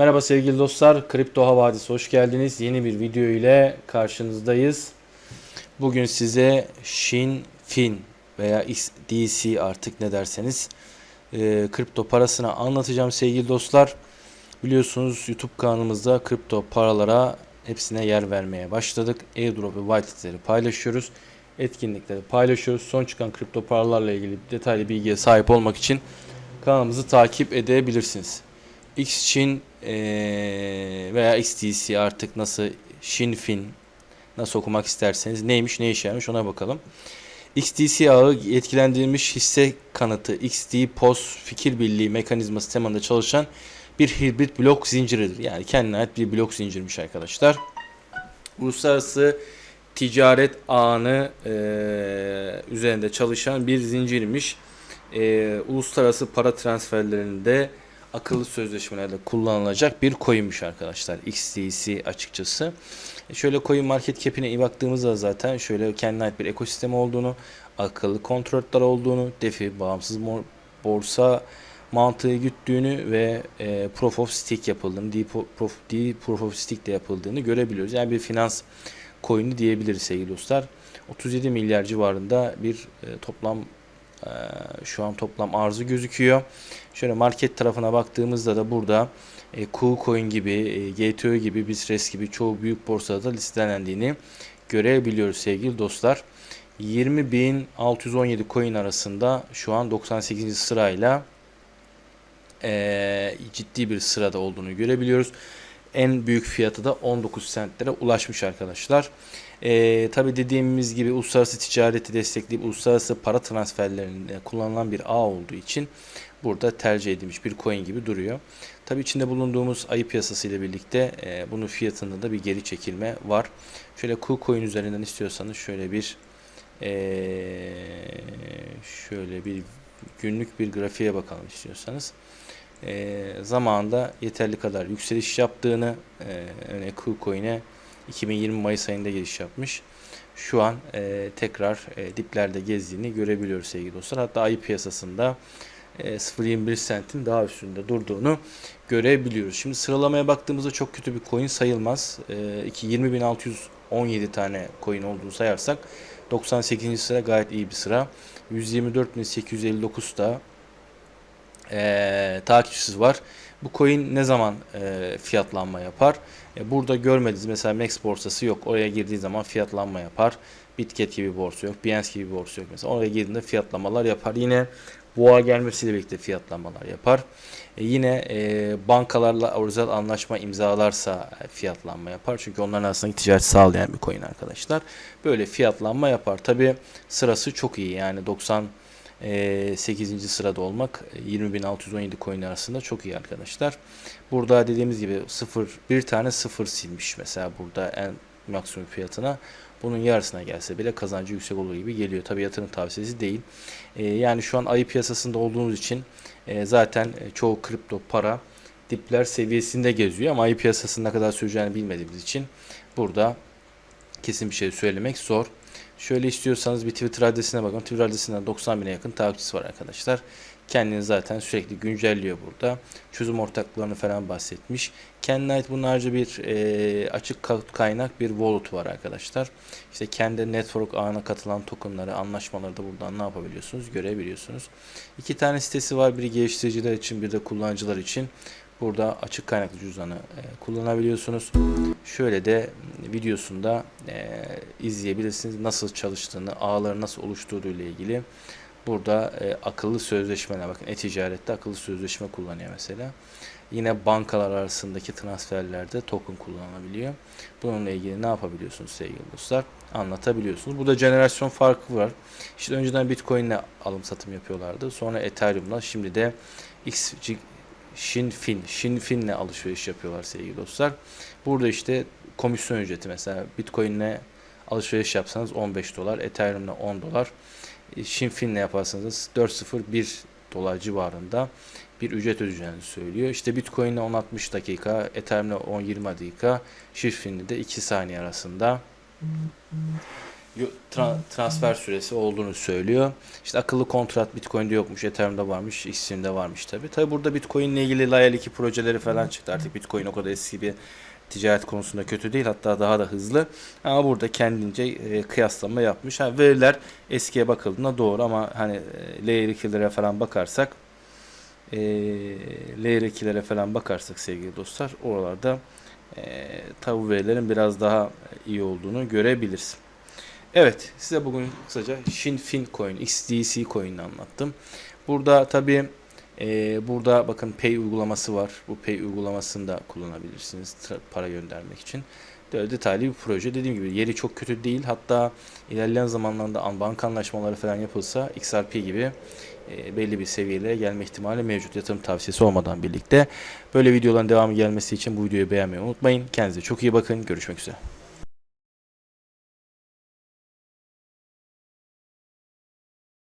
Merhaba sevgili dostlar, Kripto Havadisi hoş geldiniz. Yeni bir video ile karşınızdayız. Bugün size Shin Fin veya DC artık ne derseniz e, kripto parasını anlatacağım sevgili dostlar. Biliyorsunuz YouTube kanalımızda kripto paralara hepsine yer vermeye başladık. Airdrop ve whitelisleri paylaşıyoruz. Etkinlikleri paylaşıyoruz. Son çıkan kripto paralarla ilgili detaylı bilgiye sahip olmak için kanalımızı takip edebilirsiniz. Xchin eee, veya XTC artık nasıl Shinfin nasıl okumak isterseniz neymiş ne işe yaramış ona bakalım. XTC ağı etkilendirilmiş hisse kanıtı XT POS fikir birliği mekanizması temelinde çalışan bir hibrit blok zinciridir. Yani kendine ait bir blok zincirmiş arkadaşlar. Uluslararası ticaret ağını eee, üzerinde çalışan bir zincirmiş. Eee, uluslararası para transferlerinde akıllı sözleşmelerde kullanılacak bir coinmiş arkadaşlar. XTC açıkçası. E Şöyle coin market cap'ine iyi baktığımızda zaten şöyle kendine ait bir ekosistem olduğunu, akıllı kontratlar olduğunu, DeFi bağımsız borsa mantığı güttüğünü ve e, proof of stake yapıldığını, deep proof, deep proof of stake de yapıldığını görebiliyoruz. Yani bir finans coin'i diyebiliriz sevgili dostlar. 37 milyar civarında bir e, toplam şu an toplam arzı gözüküyor. Şöyle market tarafına baktığımızda da burada e, KuCoin gibi, e, GTO gibi, Bisres gibi çoğu büyük borsada listelendiğini görebiliyoruz sevgili dostlar. 20.617 coin arasında şu an 98. sırayla e, ciddi bir sırada olduğunu görebiliyoruz. En büyük fiyatı da 19 centlere ulaşmış arkadaşlar. E, Tabi dediğimiz gibi uluslararası ticareti destekleyip uluslararası para transferlerinde kullanılan bir ağ olduğu için burada tercih edilmiş bir coin gibi duruyor. Tabi içinde bulunduğumuz ayı piyasası ile birlikte e, bunun fiyatında da bir geri çekilme var. Şöyle KuCoin üzerinden istiyorsanız şöyle bir e, şöyle bir günlük bir grafiğe bakalım istiyorsanız. E, zamanında yeterli kadar yükseliş yaptığını e, örneğin KuCoin'e 2020 Mayıs ayında giriş yapmış. Şu an e, tekrar e, diplerde gezdiğini görebiliyoruz sevgili dostlar. Hatta ayı piyasasında e, 0.21 centin daha üstünde durduğunu görebiliyoruz. Şimdi sıralamaya baktığımızda çok kötü bir coin sayılmaz. E, iki- 20.617 tane coin olduğunu sayarsak 98. sıra gayet iyi bir sıra. 124.859 da e, takipçisi var. Bu coin ne zaman e, fiyatlanma yapar? E, burada görmediğiniz mesela Max borsası yok. Oraya girdiği zaman fiyatlanma yapar. Bitget gibi borsa yok. Binance gibi borsa yok mesela. Oraya girdiğinde fiyatlamalar yapar. Yine boğa gelmesiyle birlikte fiyatlamalar yapar. E, yine e, bankalarla özel anlaşma imzalarsa e, fiyatlanma yapar. Çünkü onların arasındaki ticaret sağlayan bir coin arkadaşlar. Böyle fiyatlanma yapar. Tabi sırası çok iyi. Yani 90 e, 8. sırada olmak e, 20.617 coin arasında çok iyi arkadaşlar. Burada dediğimiz gibi 0 bir tane 0 silmiş mesela burada en maksimum fiyatına. Bunun yarısına gelse bile kazancı yüksek olur gibi geliyor. Tabi yatırım tavsiyesi değil. E, yani şu an ayı piyasasında olduğumuz için e, zaten e, çoğu kripto para dipler seviyesinde geziyor ama ayı piyasasının ne kadar süreceğini bilmediğimiz için burada kesin bir şey söylemek zor. Şöyle istiyorsanız bir Twitter adresine bakın. Twitter adresinden 90 bine yakın takipçisi var arkadaşlar. Kendini zaten sürekli güncelliyor burada. Çözüm ortaklarını falan bahsetmiş. Kendine ait bunlarca bir e, açık ka- kaynak bir wallet var arkadaşlar. İşte kendi network ağına katılan tokenları, anlaşmaları da buradan ne yapabiliyorsunuz görebiliyorsunuz. İki tane sitesi var. Biri geliştiriciler için, bir de kullanıcılar için. Burada açık kaynaklı cüzdanı e, kullanabiliyorsunuz. Şöyle de videosunda e, izleyebilirsiniz nasıl çalıştığını, ağları nasıl oluşturduğu ile ilgili. Burada e, akıllı sözleşmeler bakın e-ticarette akıllı sözleşme kullanıyor mesela. Yine bankalar arasındaki transferlerde token kullanılabiliyor. Bununla ilgili ne yapabiliyorsunuz sevgili dostlar? Anlatabiliyorsunuz. Burada jenerasyon farkı var. İşte önceden Bitcoin ile alım satım yapıyorlardı. Sonra Ethereum'la şimdi de X Shinfin, Shinfin'le alışveriş yapıyorlar sevgili dostlar. Burada işte komisyon ücreti mesela Bitcoin'le alışveriş yapsanız 15 dolar, Ethereum'le 10 dolar, e, Shinfin'le yaparsanız 4.01 dolar civarında bir ücret ödeyeceğini söylüyor. İşte Bitcoin'le 10-60 dakika, Ethereum'le 10-20 dakika, Shinfin'le de 2 saniye arasında tra- transfer süresi olduğunu söylüyor. İşte akıllı kontrat Bitcoin'de yokmuş, Ethereum'da varmış, XC'de varmış tabi. Tabi burada Bitcoin ile ilgili Layer 2 projeleri falan çıktı. Artık Bitcoin o kadar eski bir ticaret konusunda kötü değil hatta daha da hızlı. Ama burada kendince e, kıyaslama yapmış. Ha, veriler eskiye bakıldığında doğru ama hani e, Layer 2'lere falan bakarsak e, Layer 2'lere falan bakarsak sevgili dostlar oralarda e, tabi bu verilerin biraz daha iyi olduğunu görebiliriz. Evet size bugün kısaca Shinfin Coin, XDC Coin'i anlattım. Burada tabi ee, burada bakın Pay uygulaması var. Bu Pay uygulamasını da kullanabilirsiniz para göndermek için. Böyle detaylı bir proje. Dediğim gibi yeri çok kötü değil. Hatta ilerleyen zamanlarda an- banka anlaşmaları falan yapılsa XRP gibi e, belli bir seviyelere gelme ihtimali mevcut. Yatırım tavsiyesi olmadan birlikte. Böyle videoların devamı gelmesi için bu videoyu beğenmeyi unutmayın. Kendinize çok iyi bakın. Görüşmek üzere.